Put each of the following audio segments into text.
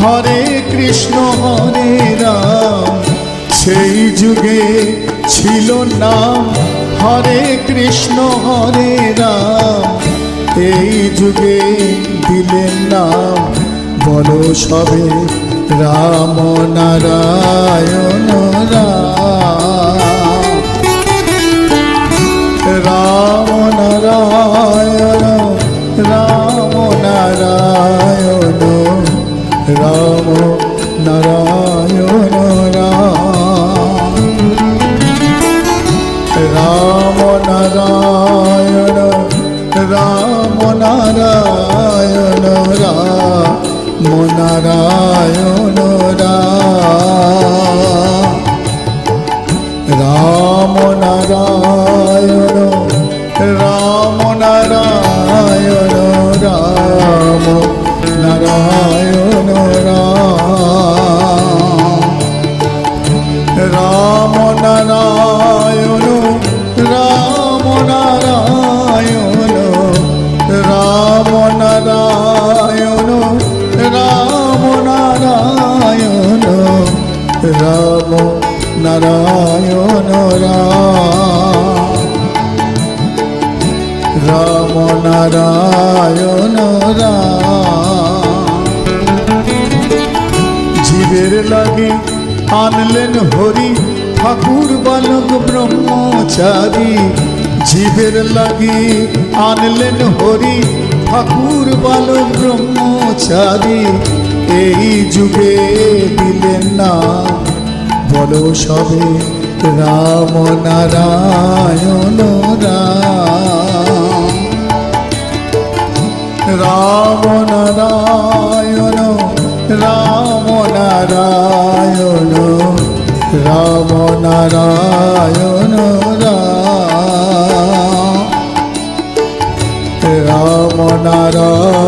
হরে কৃষ্ণ, হরে রাম। সেই যুগে ছিল না হরে কৃষ্ণ, হরে রাম। এই যুগে দিলেন নাম, বলো সবে রাম নারায়ণ রাম। રામ નારાયણ. রাম নারায়ণ রাম। রাম নারায়ণ রাম। জীবের লাগে আনলেন হরি, ঠাকুর বালক ব্রহ্মচারী। জীবের লাগি আনলেন হরি, ঠাকুর বালক ব্রহ্মচারী। এই যুগে দিলেন না বলো সবে রাম নারায়ণ রাম। রাম নারায়ণ রাম নারায়ণ রাম নারায়ণ রাম। রাম নারায়ণ।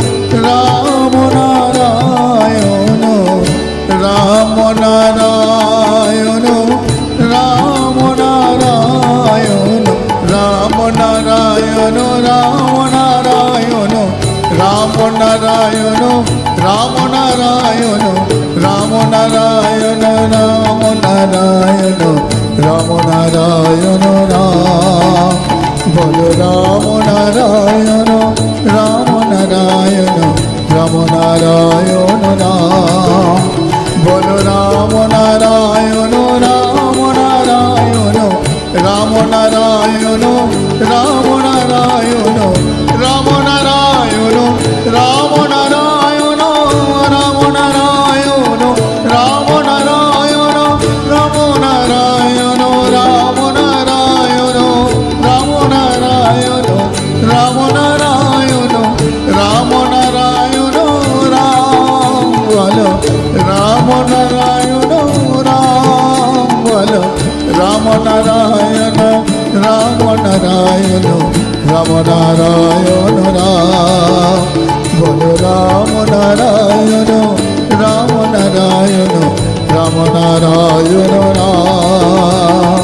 নারায়ণ রাম নারায়ণ রাম নারায়ণ রাম নারায়ণ রাম নারায়ণ রাম নারায়ণ রাম নারায়ণ রাম নারায়ণ রাম নারায়ণ রাম বল রাম নারায়ণ নারায়ণ রাম বল রাম নারায়ণ রাম নারায়ণ রাম নারায়ণ, রাম।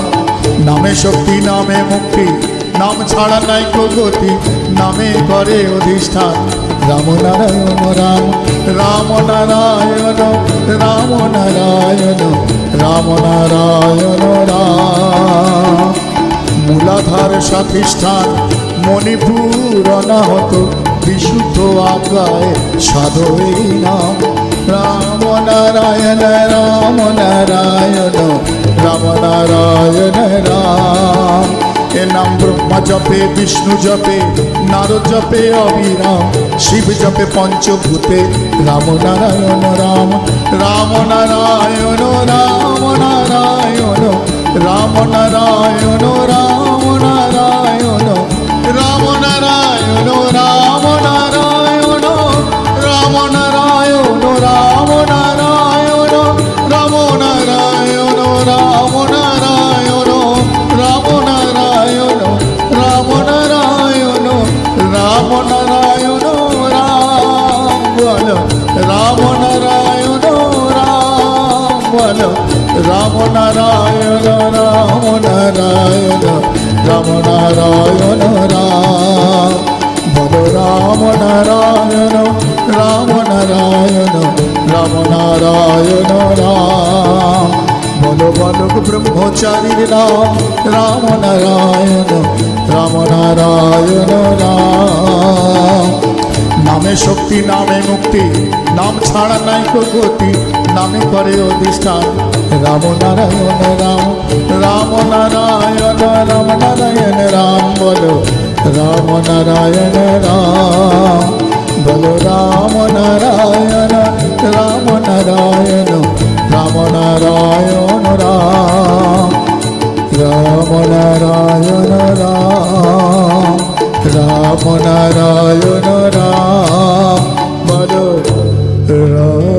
নামে শক্তি, নামে মুক্তি, নাম ছাড়া নাই গতি নামে করে অধিষ্ঠান। রাম নারায়ণ, রাম রাম নারায়ণ রাম নারায়ণ রাম নারায়ণ, রাম। মূলাধার সাধিষ্ঠান মণিপুর অনাহত বিশুদ্ধ আজ্ঞায় সাধই নাম। রাম নারায়ণ রাম নারায়ণ রাম নারায়ণ, রাম। এ নাম ব্রহ্মা জপে, বিষ্ণু জপে, নারদ জপে, অবিরাম। শিব জপে, পঞ্চভূতে রাম নারায়ণ, রাম। বল, রাম নারায়ণ রাম নারায়ণ রাম নারায়ণ, রাম। বল, রাম নারায়ণ রাম নারায়ণ রাম নারায়ণ, রাম। বল, বলক ব্রহ্মচারীর নাম রাম নারায়ণ রাম নারায়ণ, রাম। নামে শক্তি, নামে মুক্তি, নাম ছাড়া নাই গতি। নামে করে অধিষ্ঠান রাম নারায়ণ রাম রাম নারায়ণ রাম নারায়ণ রাম বলো রাম নারায়ণ রাম বলো রাম নারায়ণ রাম নারায়ণ রাম নারায়ণ রাম রাম নারায়ণ রাম রাম নারায়ণ রাম বলো রাম